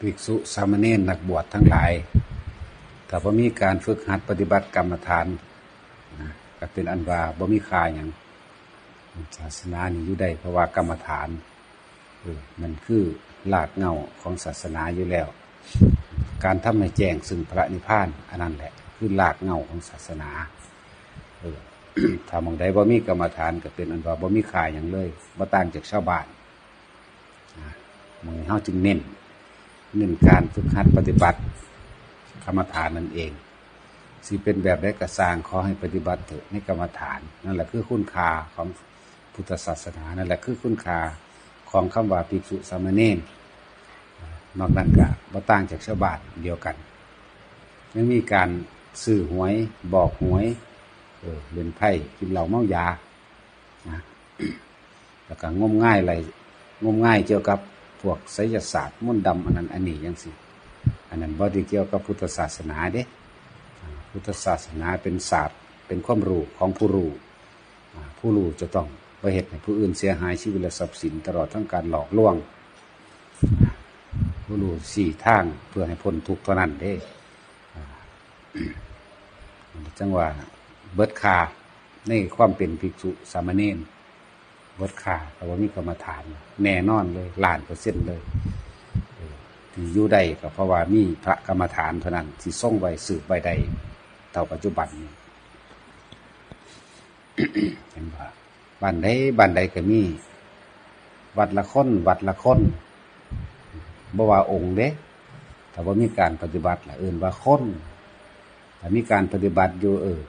ภิกษุสามเณรนักบวชทั้งหลายถ้าบ่มีการฝึกหัดปฏิบัติกรรมฐานนะก็เป็นอันว่าบ่มีค่าหยังศาสนานี่อยู่ได้เพราะว่ากรรมฐานเออมันคือรากเงาของศาสนาอยู่แล้ว การทำให้แจ้งซึ่งพระนิพพานอันนั้นแหละคือรากเงาของศาสนาเออถ้ามองใดบ่มีกรรมฐานก็เป็นอันว่าบ่มีค่าหยังเลยบ่ต่างจากชาวบ้านนะมึงเฮาจึงเน้น เน้นการฝึกหัดปฏิบัติกรรมฐานนั่นเองสิเป็นแบบได้กระสางขอให้ปฏิบัติเถอะในกรรมฐาน นั่นแหละคือคุณค่าของพุทธศาสนานั่นแหละคือคุณค่าของคำว่าภิกษุสามเณรนอกนั้นก็บ่ต่างจากชาวบ้านเดียวกันยังมีการซื้อหวยบอกหวยเออเล่นไพ่กินเหล้าเมายานะแล้วก็งมง่ายอะไรงมง่ายเกี่ยวกับ พวกไสยศาสตร์มนต์ดำอันนั้นอันนี้ยังสิอันนั้นบ่ได้เกี่ยวกับพุทธศาสนาเด้พุทธศาสนาเป็นศาสตร์เป็นความรู้ของผู้รู้ผู้รู้จะต้องไปเหตุให้ผู้อื่นเสียหายชีวิตและทรัพย์สินตลอดทั้งการหลอกลวงผู้รู้สี่ทางเพื่อให้พ้นทุกข์เท่านั้นเด้จังว่าเบิดคาในความเป็นภิกษุสามเณร เบิดขาแต่ว่ามีกรรมฐาน แน่นอนเลยล้านเปอร์เซ็นต์เลยที่อยู่ได้ก็เพราะว่ามีพระกรรมฐานเท่านั้นที่ส่งไว้สืบไว้ใดเต่าปัจจุบันนี้เห็นว่าบ้านใดบ้านใดก็มี วัดละคนวัดละคนบ่ว่าองค์เด้แต่ว่ามีการปฏิบัติละเอื่นว่าคนแต่มีการปฏิบัติอยู่เออ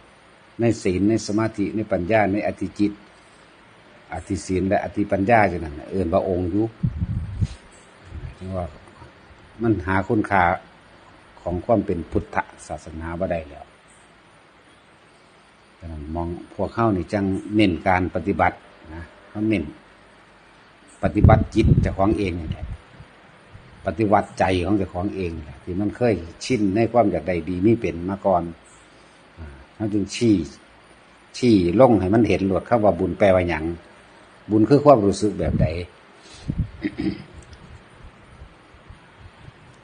ในศีลในสมาธิในปัญญาในอธิจิต อธิศีลและอธิปัญญาจังนั้นเอื่นว่าองค์ยู่จึงว่ามันหาคุณค่าของความเป็นพุทธศาสนาบ่ได้แล้วดังนั้นมองพวกเข้านี่จังเน้นการปฏิบัตินะเขาเน้นปฏิบัติจิตจ้าของเองนี่แหละปฏิวัติใจของเจ้าของเองแหละที่มันเคยชินในความอยากใดดีมีเป็นมาก่อนเขาจึงชี้ชี้ลงให้มันเห็นหลวดเข้าว่าบุญแปลว่าหยัง บุญคือความรู้สึกแบบใด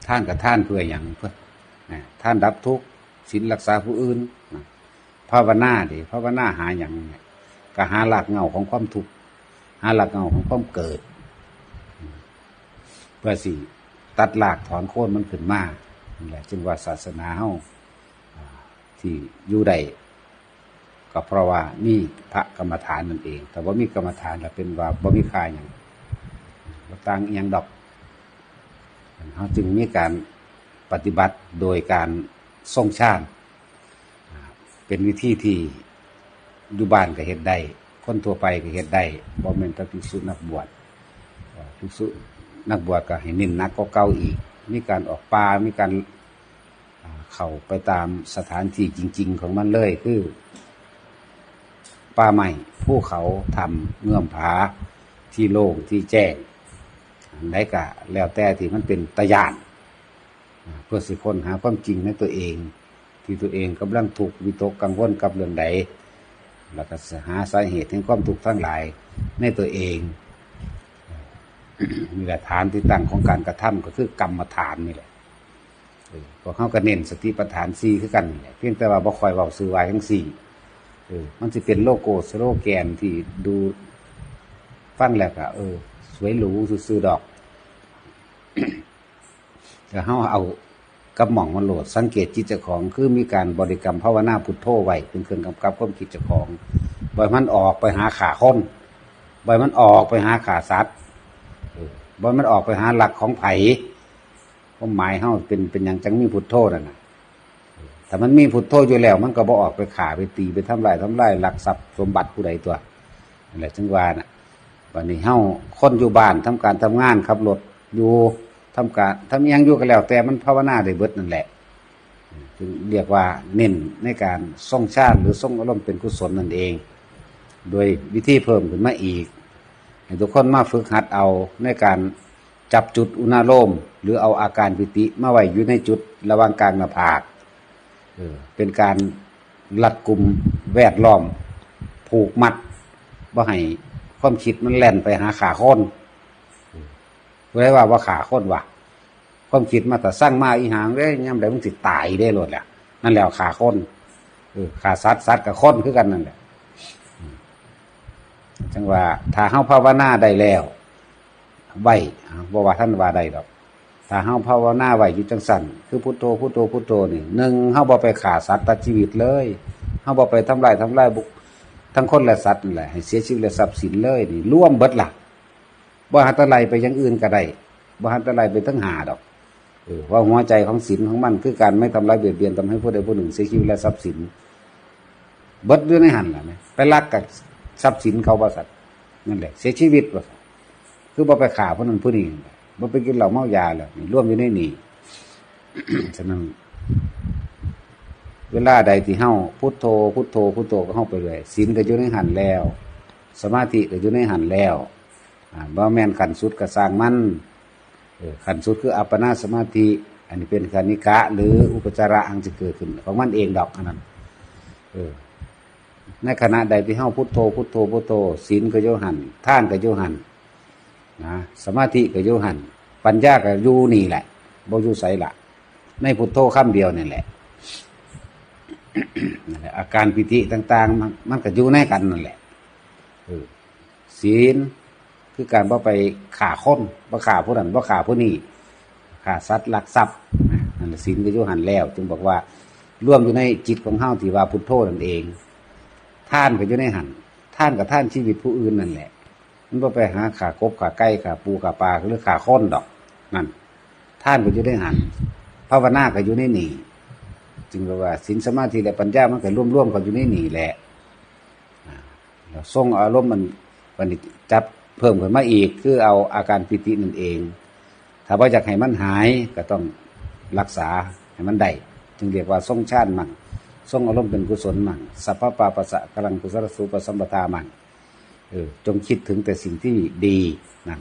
ท่านกับท่านเพื่ออย่างเพื่อท่านดับทุกข์ศีลรักษาผู้อื่นภาวนาดิภาวนาหาอย่างเนี่ยก็หาหลักเหงาของความทุกข์หาหลักเหงาของความเกิด เพื่อสิตัดหลากถอนโค่นมันขึ้นมานี่แหละจึงว่าศาสนาเฮาอ่าที่อยู่ใด ก็เพราะว่ามีพระกรรมฐานนั่นเอง แต่ว่ามีกรรมฐานแล้วเป็นว่าบ่มีค่าอย่างบ่ต่างอหยังดอกเขาจึงมีการปฏิบัติโดยการทรงชาติเป็นวิธีที่อยู่บ้านก็เฮ็ดได้ คนทั่วไปก็เฮ็ดได้บ่แม่นแต่ภิกษุนักบวชภิกษุนักบวชก็ให้เน้นนักก็เก่าอีก มีการออกป่ามีการเข้าไปตามสถานที่จริง ๆ ของมันเลยคือ ป่าไม้ภูเขาทำเงื่อมผาที่โล่งที่แจ้งอันใดกะแล้วแต่ที่มันเป็นตะยาน เพื่อสิค้นหาความจริงในตัวเอง ที่ตัวเองกำลังถูกวิตกกังวลกับเรื่องใดแล้วก็หาสาเหตุแห่งความทุกข์ทั้งหลายในตัวเองมีแหละฐานที่ตั้งของการกระทำก็คือกรรมฐานนี่แหละเอเข้าก็เน้นสติปัฏฐานสี่คือกันเพียงแต่ว่าบ่คอยเว้าซื้อไว้ทั้งสี่ มันจะเป็นโลโก้สโลแกนที่ดูฟังแล้วก็เออ สวยหรูซื่อๆดอกแต่เฮาเอากับหม่องมันโหลด สังเกตจิตเจ้าของ คือมีการบริกรรมภาวนาพุทโธไว้เป็นเครื่องกำกับความคิดเจ้าของบ่อยมันออกไปหาขาคนบ่อยมันออกไปหาขาสัตว์บ่อยมันออกไปหาหลักของไผ่ความหมายเฮาเป็นเป็นอย่างจังมีพุทโธนั่นนะ ถ้ามันมีพุทโธอยู่แล้ว มันก็บ่ออกไปขาไปตีไปทำลายทำลายหลักทรัพย์สมบัติผู้ใดตัวนั่นแหละจังว่าน่ะวันนี้เฮ้าคนอยู่บ้านทำการทำงานขับรถอยู่ทำการทำยังอยู่ก็แล้ว แต่มันภาวนาได้เบิดนั่นแหละจึงเรียกว่าเน้นในการทรงชาติหรือทรงอารมณ์เป็นกุศลนั่นเอง โดยวิธีเพิ่มขึ้นมาอีกให้ทุกคนมาฝึกหัดเอาในการจับจุดอุณาโลมหรือเอาอาการปิติมาไว้อยู่ในจุดระหว่างกลางหน้าผาก เป็นการรัดกลุ่มแวดล้อม ผูกมัดว่าให้ความคิดมันแล่นไปหาขาคนเพื่อให้ว่าว่าขาคนวะความคิดมาแต่สร้างมาอีหางเด้ย่ำใดมึงสิตายได้โลดแหละนั่นแหละขาคนเออขาสัตว์สัตว์กับคนคือกันนั่นแหละจังว่าถ้าเฮาภาวนาได้แล้วไว้อ่าบ่ว่าท่านว่าได้ดอก ถ้าเฮาภาวนาไว้อยู่จังสั่นคือพุทโธพุทโธพุทโธนี่หนึ่งเฮาบ่ไปฆ่าสัตว์ตัดชีวิตเลยเฮาบ่ไปทำลายทำลายบุคทั้งคนและสัตว์นั่นแหละให้เสียชีวิตและทรัพย์สินเลยนี่ร่วมเบิดล่ะบ่หันตะไลไปยังอื่นก็ได้บ่หันตะไลไปทั้งหาดอกเออว่าหัวใจของศีลของมันคือการไม่ทำลายเบียดเบียนทำให้ผู้ใดผู้หนึ่งเสียชีวิตและทรัพย์สินเบิดด้วยในหันล่ะแม่ไปลักกับทรัพย์สินเขาบ่สัตนั่นแหละเสียชีวิตบ่สัตว์คือบ่ไปฆ่าผู้นั้นผู้นี้ บ่ไปกินเหล้าเมายาแล้วนี่ร่วมอยู่ในนี่ฉะนั้นเวลาใดที่เฮาพุทโธพุทโธพุทโธก็เฮาไปเลยศีลก็อยู่ในหันแล้ว สมาธิก็อยู่ในหันแล้วอ่าบ่แม่นขันสุดก็สร้างมันขันสุดคืออัปปนาสมาธิ อันนี้เป็นคณิกะ หรืออุปจาระอังจะเกิดขึ้น ของมันเองดอกอันนั้นในขณะใดที่เฮาพุทโธพุทโธพุทโธศีลก็อยู่หันท่านก็อยู่หัน นะสมาธิก็อยู่หันปัญญาก็อยู่นี่แหละบ่อยู่ไสละในพุทโธคำเดียวนี่แหละอาการปิติต่าง ๆ มันมันก็อยู่ในกันนั่นแหละเออศีลคือการบ่าไปฆ่าคนบ่ฆ่าผู้นั้นบ่ฆ่าผู้นี้ฆ่าสัตว์ลักทรัพย์นั่นแหละศีลก็อยู่หันแล้ว จึงบอกว่าร่วมอยู่ในจิตของเฮาที่ว่าพุทโธนั่นเอง ท่านก็อยู่ในหันท่านกับท่านชีวิตผู้อื่นนั่นแหละ มันบ่ไปหาขากบขาไก่ขาปูขาปลาหรือขาค้นดอกนั่นท่านก็อยู่ในหันภาวนาก็อยู่ในนี่จึงว่าสินสมาธิและปัญญามันก็ร่วมๆกันอยู่ในนี่แหละอ่าทรงอารมณ์มันวันนี้จับเพิ่มขึ้นมาอีก คือเอาอาการปิตินั่นเอง ถ้าว่าอยากให้มันหายก็ต้องรักษาให้มันได้จึงเรียกว่าทรงชาติมั่งทรงอารมณ์เป็นกุศลมั่งสัพพะปาปัสสะกำลังกุศลสูปสัมปทามั่ง เออจงคิดถึงแต่สิ่งที่ดีนั่น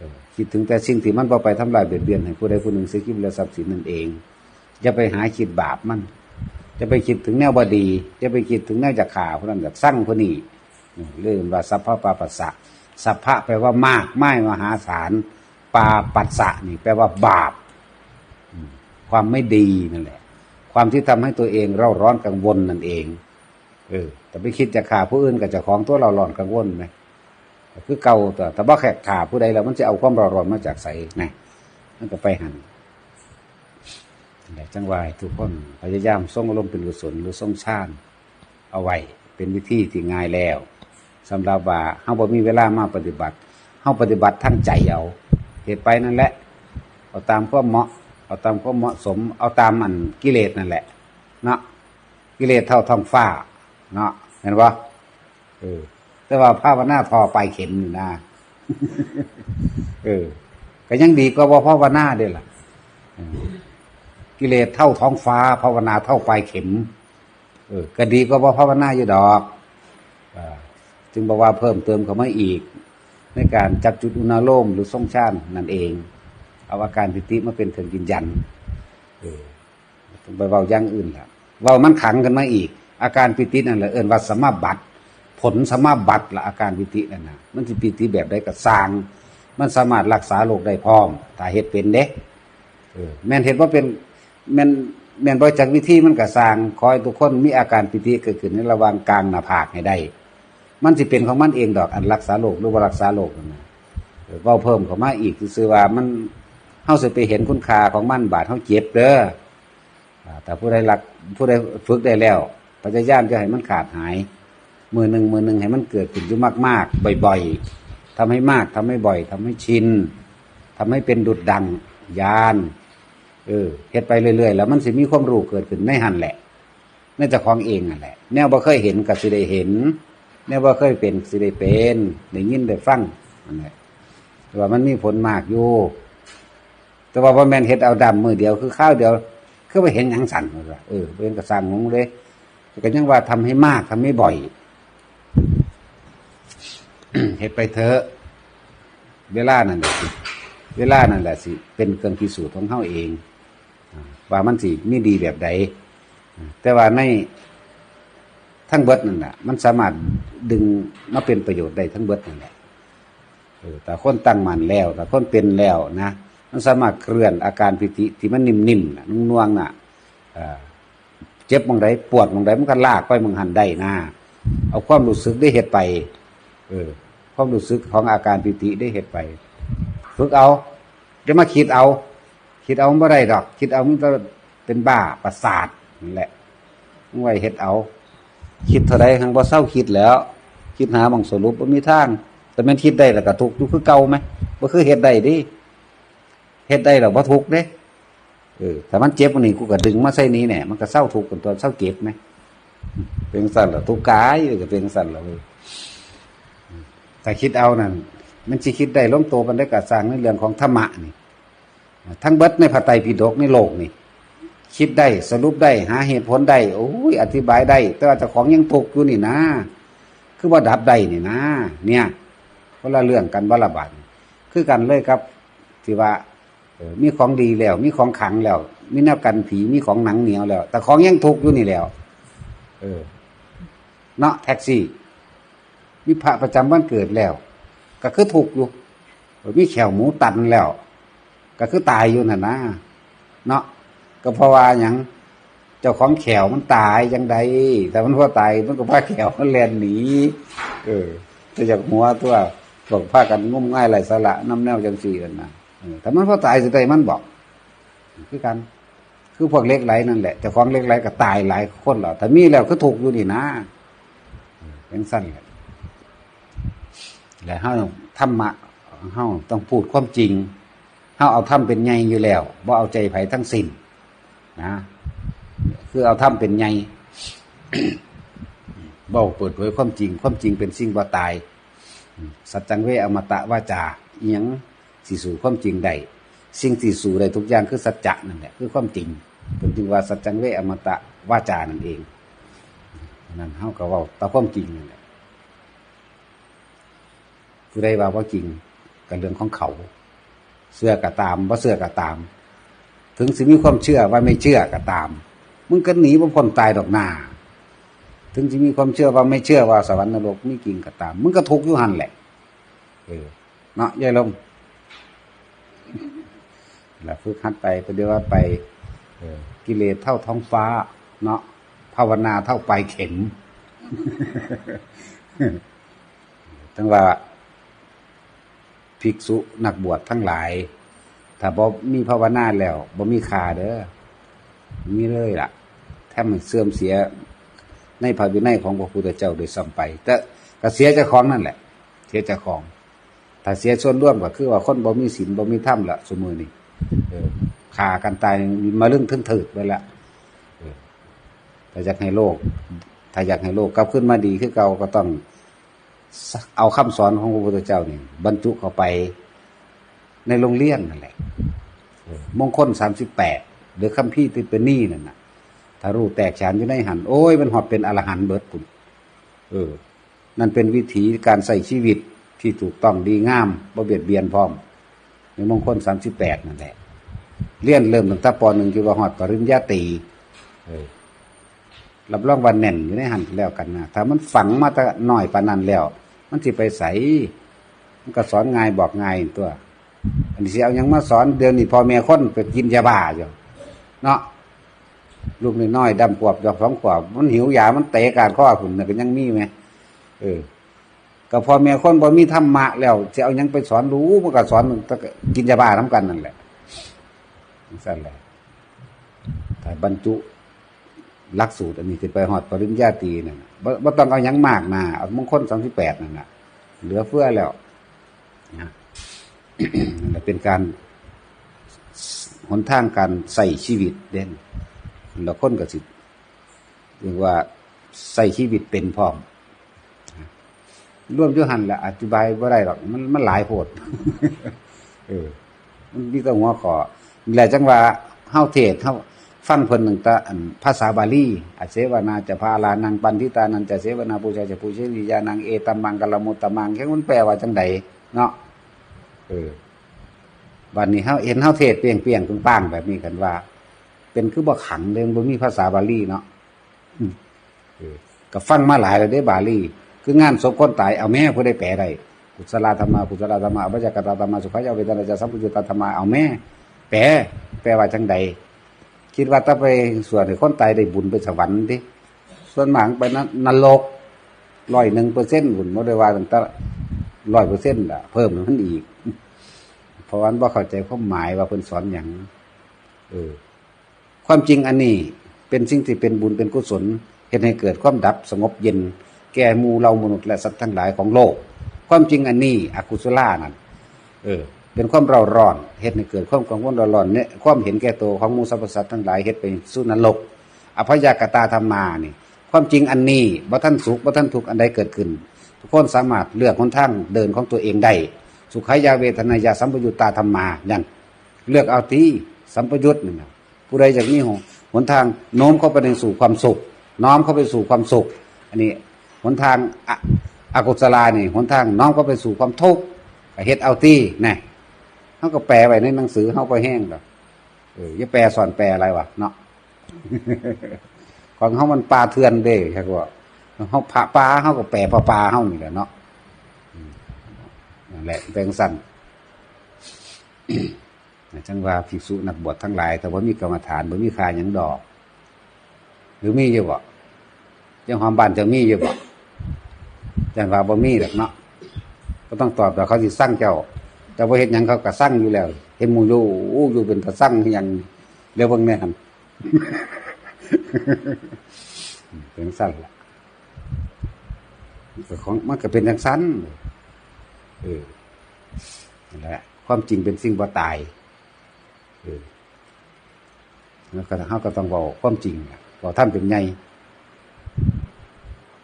ออคิดถึงแต่สิ่งที่มันพอไปทำลายเบียดเบียนให้ผู้ใดผู้หนึ่งเสียชีวิตและทรัพย์สินนั่นเองอย่าไปหาคิดบาปมันจะไปคิดถึงแนวบดีจะไปคิดถึงแนวจากข่าผู้นั้นจากสร้างผู้นี้เรื่องว่าสัพพะปาปัสสะสัพพะแปลว่ามากไม่มหาศาลปาปัสสะนี่แปลว่าบาป ความไม่ดีนั่นแหละ ความที่ทำให้ตัวเองเร่าร้อนกังวลนั่นเอง เออ แต่ไปคิดจะฆ่าผู้อื่นกับเจ้าของตัวเราหลอนกังวลไหมคือเก่าแต่แต่ว่าแขกฆ่าผู้ใดแล้วมันจะเอาความร้อนมาจากใสนะมันก็ไปหันแต่จังหวายทุกคนพยายามส่งอารมณ์เป็นกุศลหรือส่งชาติเอาไว้เป็นวิธีที่ง่ายแล้วสำหรับว่าเฮาบ่มีเวลามาปฏิบัติเฮาปฏิบัติทั้งใจเอาเหตุไปนั่นแหละ เอาตามความเหมาะ เอาตามความเหมาะสม เอาตามมันกิเลสนั่นแหละเนาะกิเลสเท่าท้องฟ้า เนาะเห็นปะเออ แต่ว่าภาวนาทอไปเข็มอยู่นะเออก็ยังดีกว่าบ่ภาวนาเด้ล่ะกิเลสเท่าท้องฟ้า ภาวนาเท่าปลายเข็ม เออ ก็ดีกว่าบ่ภาวนาอยู่ดอกจึงบอกว่าเพิ่มเติมเข้ามาอีก ในการจับจุดอุณาโลมหรือทรงชาตินั่นเอง เอาอาการปิติมาเป็นเครื่องยืนยันเออต้องไปเว้าย่างอื่นละเว้ามันขังกันมาอีก อาการปิตินั่นแหละเอินว่าสมาบัติ ผลสมาบัติละอาการปิตินั่นนะมันสิปิติแบบใดก็สร้าง มันสามารถรักษาโรคได้พร้อมถ้าเฮ็ดเป็นเด้เออแม่นเฮ็ดว่าเป็นแม่นแม่นบ่จักวิธีมันก็สร้างคอยทุกคนมีอาการปิติเกิดขึ้นในระหว่างกลางหน้าผากให้ได้ มันสิเป็นของมันเองดอกอันรักษาโรคหรือว่ารักษาโรคนั่นนะเออเว้าเพิ่มเข้ามาอีกคือว่ามันเฮาสิไปเห็นคุณค่าของมันบาดเฮาเจ็บเด้อแต่ผู้ใดรักผู้ใดฝึกได้แล้ว ยายามจะให้มันขาดหาย มือหนึ่งมือหนึ่งให้มันเกิดขึ้นอยู่มาก ๆ บ่อย ๆทำให้มากทำให้บ่อยทำให้ชินทำให้เป็นดุดดังยานเออเฮ็ดไปเรื่อยๆ แล้วมันสิมีความรู้เกิดขึ้นในหันแหละในเจ้าของเองนั่นแหละ แนวบ่เคยเห็นก็สิได้เห็น แนวบ่เคยเป็นสิได้เป็นได้ยินได้ฟังนั่นแหละแต่ว่ามันมีผลมากอยู่แต่ว่าบ่แม่นเฮ็ดเอาดำมือเดียวคือข้าวเดียวคือไปเห็นหยังสั่นเลยเออเป็นกระสังงงเล่ ก็ยังว่าทำให้มากทำให้บ่อยเห็ดไปเถอะ เวลานั่นแหละสิเวลานั่นแหละสิ เป็นเครื่องพิสูจน์ของเขาเอง ว่ามันสิมีดีแบบใด แต่ว่าในทั้งเบิดนั่นแหละมันสามารถดึงมาเป็นประโยชน์ได้ทั้งเบิดนั่นแหละแต่คนตั้งมันแล้ว แต่คนเป็นแล้วนะ มันสามารถเคลื่อนอาการปิติที่มันนิ่มๆน่ะนุ่งๆน่ะเอ่อ เจ็บมองใดปวดมองใดมันก็ลากไปมองหันได้นะเอาความรู้สึกได้เฮ็ดไป เออ ความรู้สึกของอาการปิติได้เฮ็ดไป ฝึกเอาจะมาคิดเอา คิดเอาไม่ได้ดอก คิดเอามันก็เป็นบ้าประสาทนั่แหละมึงไว้เฮ็ดเอา คิดเท่าใดทั้งบ่เศร้าคิดแล้ว คิดหาบางสรุปบ่มีทาง แต่แมันคิดได้แล้วก็ทุกข์อยู่คือเก่าไหมบ่คือเฮ็ดได้ดิเฮ็ดได้แล้วบ่ทุกข์เด้ เออถ้ามันเจ็บอันนี้กูก็ดึงมาใส่นี้แหน่มันก็เศร้าทุกข์กันตัวเศร้าเจ็บไหมเป็นสั่นล่ะทุกข์กายก็เป็นสั่นล่ะเว้ยแต่คิดเอานั่นมันสิคิดได้ลงตัวมันได้กระสร้างในเรื่องของธรรมะนี่ ทั้งเบิดในพระไตรปิฎกในโลกนี่ คิดได้สรุปได้ หาเหตุผลได้โอ้ยอธิบายได้ แต่ว่าเจ้าของยังตกอยู่นี่นะ คือว่าดับได้นี่นะ เนี่ยคนละเรื่องกันว่าลบาดคือกันเลยครับที่ว่า มีของดีแล้ว มีของขังแล้วมีแนวกันผีมีของหนังเหนียวแล้ว แต่ของยังทุกข์อยู่นี่แล้ว เออ เนาะแท็กซี่ มีพระประจำวันเกิดแล้ว ก็คือถูกข์อยู่มีแขวหมูตันแล้ว ก็คือตายอยู่น่ะนะเนาะก็เพราะว่าอย่างเจ้าของแขวมันตายยังใดแต่มันพอตายมันก็พาแขวมันแลนหนีเออจะจากหัวตัวบอกพากันงุ่มง่ายไรสาระน้ำแนวจังสี่กันนะ แต่มันพอตายสุดท้มันบอกคือกัน คือพวกเล็กไหลนั่นแหละเจ้าของเล็กไหลก็ตายหลายคนแล้วแต่มีแล้วก็ถูกอยู่นี่นะเป็นสั้นแหละแล้วเฮาธรรมะเฮาต้องพูดความจริงเฮาเอาธรรมเป็นไงอยู่แล้วบ่าเอาใจไผทั้งสิ้นนะคือเอาธรรมเป็นไงเบ้าเปิดเผยความจริง ความจริงเป็นสิ่งบ่าตาย สัจจังเวอมตะวาจาเอียง สิสู่ความจริงใดสิ่งที่สู่ใดทุกอย่างคือสัจจะนั่นแหละคือความจริงเป็นจึงว่าสัจจังเวอมตะวาจานั่นเองนั่นเฮาก็เว้าตามความจริงนั่นแหละผู้ใดว่าว่าจริงกับเรื่องของเขา เสื้อก็ตามว่าเสื้อก็ตาม ถึงสิมีความเชื่อว่าไม่เชื่อก็ตามมึงก็หนีบ่พ้นตายดอกหน้าถึงจะมีความเชื่อว่าไม่เชื่อว่าสวรรค์นรกมีจริงก็ตาม มึงก็ทุกข์อยู่หันแหละ เออ เนาะยายลง แล้วฝึกหัดไปไปเดี๋ยวว่าไปกิเลสเท่าท้องฟ้า เนาะภาวนาเท่าปลายเข็มทั้งว่าภิกษุนักบวชทั้งหลาย ถ้าบ่มีภาวนาแล้วบ่มีคาเด้อมีเลยล่ะแทบมันเสื่อมเสียในพระวินัยของพระพุทธเจ้าโดยซ้ำไป แต่ก็เสียเจ้าของนั่นแหละ เสียเจ้าของ ถ้าเสียส่วนร่วมก็คือว่าคนบ่มีศีลบ่มีธรรมละสมมือนี่ ฆ่ากันตายมาเรื่องทึ่งถึกไปละเออถ้าอยากให้โลก ถ้าอยากให้โลกกลับขึ้นมาดีคือเก่าก็ต้องเอาคำสอนของพระพุทธเจ้านี่บรรจุเข้าไปในโรงเรียนนั่นแหละมงคลสามสิบแปดหรือคำพี่ติเป็นนี่นั่นนะถ้ารู้แตกฉานอยู่ในหันโอ้ยมันหอดเป็นอรหันเบิดปุ่นเออ นั่นเป็นวิถีการใส่ชีวิตที่ถูกต้องดีงามบ่เบียดเบียนพร้อม ในมงคลสามสิบแปดนั่นแหละเลี่ยนเริ่มตั้งแต่ปหนึ่งคือว่าหอดปริญญาตรีรับรองวันแน่นอยู่ในหันแล้วกันนะถ้ามันฝังมาแต่หน่อยปานนั้นแล้ว มันสิไปใสมันก็สอนง่ายบอกง่ายตัว อันนี้สิเอายังมาสอนเดือนนี้พอแม่คนไปกินยาบ้าอยู่เนาะลูกน้อยๆดำขวบดอกสองขวบมันหิวยามันเตะการข้อขุนน่ะก็ยังมีไหมเออ ก็พอแม่คนบ่มีธรรมะแล้วจะเอายังไปสอนรู้มันก็สอนมันก็กินยาบ้าน้ำกันนั่นแหละนั่นแหละถ้าบรรจุหลักสูตรอันนี้จะไปหอดปริญญาตรีนั่นน่ะบ่ต้องเอายังมากนะเอามงคลสามสิบแปดนั่นนะเหลือเฟือแล้วนะเป็นการหนทางการใส่ชีวิตเด่นแล้วคนก็สิเรียกว่าใส่ชีวิตเป็นพร้อม ร่วมด้วยหันแหละอธิบายว่าได้หรอกมันมันหลายโพดเออ มันมีแต่หัวขอแหละจังว่าเฮาเทศเฮาฟังเพิ่นหนึ่งตะภาษาบาลีอาเสวนาจะพาลานังปันทิตานันจะเสวนาปูชาจะปูเชนิยานังเอตัมมังกะละมุตตมังแค่มันแปลว่าจังใดเนาะเออบัดนี้เฮาเห็นเฮาเทศเปียงเปียงปึ้งป้างแบบนี้กันว่า เป็นคือบ่ขังเรื่องบ่มีภาษาบาลีเนาะเออก็ฟังมาหลายแล้วเด้บาลี คืองานศพคนตายเอาแม่ผู้ได้แปลได้กุศลธรรมะกุศลธรรมะอภิจากตธรรมะสุขายาเวทนาจะสัมพุญญตธรรมะเอาแม่ แปลแปลว่าจังใดคิดว่าถ้าไปส่วนให้คนตายได้บุญไปสวรรค์ดิส่วนหมางไปนนรกร้อยหนึ่งเปอร์เซ็นต์บุญไม่ได้ว่าตั้งแต่ร้อยเปอร์เซ็นต์ละเพิ่มมันอีก เพราะว่าว่าเข้าใจความหมายว่าเพิ่นสอนอย่างเออความจริงอันนี้เป็นสิ่งที่เป็นบุญเป็นกุศลเห็นให้เกิดความดับสงบเย็น แก่มูเรามนุษย์และสัตว์ทั้งหลายของโลก ความจริงอันนี้อกุศลานั่นเออเป็นความเราร้อนเฮ็ดให้เกิดความกังวลเราร้อนเนี่ยความเห็นแก่ตัวของมูสรรพสัตว์ทั้งหลายเฮ็ดไปสู่นรกอภยากตาธรรมานี่ความจริงอันนี้บ่ท่านสุขบ่ท่านทุกข์อันใดเกิดขึ้น ทุกคนสามารถเลือกหนทางเดินของตัวเองได้สุขายาเวทนายาสัมปยุตตาธรรมานั่นเลือกเอาที่สัมปยุตนี่นะผู้ใดจากนี้หนทางโน้มเข้าไปในสู่ความสุข น้อมเข้าไปสู่ความสุข อันนี้ นทางอะอกุศลานี่หนทางน้อมเข้าไปสู่ความทุกข์เฮ็ดเอาที่น่เขาก็แปลไว้ในหนังสือเขาก็แห้งดอกเอออย่าแปลสอนแปลอะไรวะเนาะของเขามันปลาเทือนเด้ครับว่าเขาพระปลาเขาก็แปลปลาปลาเขานี่แหละเนาะนั่นแหละเป็นสั้นจังว่าภิกษุนักบวชทั้งหลาย แต่ว่ามีกรรมฐานบ่มีคาหยังดอก หรือมีอยู่บ่ยังหอมบานจะมีอยู่บ่ จังว่าบ่มีหรอกเนาะก็ต้องตอบแต่เขาสิสร้างเจ้าแต่ว่าเห็นหยังเขาก็สร้างอยู่แล้วเห็นมูอยู่อู้อยู่เป็นตะสร้างอหยังเรียกว่าแน่นเป็นสั้นละมันก็ของมันก็เป็นอย่างสั้นเออนั่นแหละความจริงเป็นสิ่งบ่ตายเออแล้วก็เขาก็ต้องบอกความจริงบอกท่านเป็นไง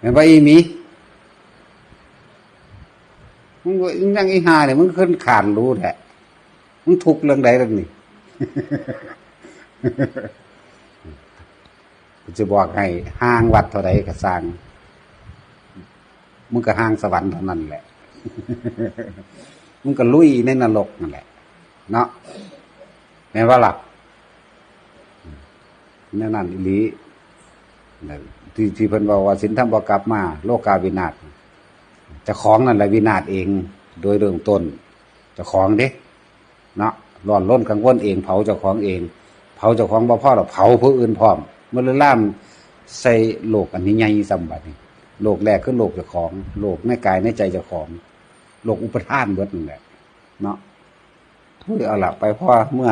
เห็นว่าอีมี มึงว่าอีนั่งอีหาเนี่ยมึงขึ้นขานรู้แหละมึงทุกเรื่องใดเรื่องนี้จะบอกให้ห้างวัดเท่าไรก็สร้างมึงก็ห้างสวรรค์เท่านั้นแหละมึงก็ลุยในนรกนั่นแหละ เนาะแม่ว่าหลับนั่นนั่นอีหลีที่ที่เพิ่นบอกว่าสินธรรมบ่กลับมา โลกาวินาศ จะของนั่นแหละวินาศเอง โดยเริ่มต้นจะของเด้เนาะร้อนร้นกังวลเอง เผาเจ้าของเอง เผาเจ้าของบ่พ่อหรอกเผาผู้อื่นพร้อมเมื่อล่ามใส่โลกอันนี้ใหญ่สำบัดนี่โลกแรกคือโลกเจ้าของ โลกในกายในใจเจ้าของ โลกอุปทานเบิดนั่นแหละเนาะทุยเอาหละไปพ่อเมื่อ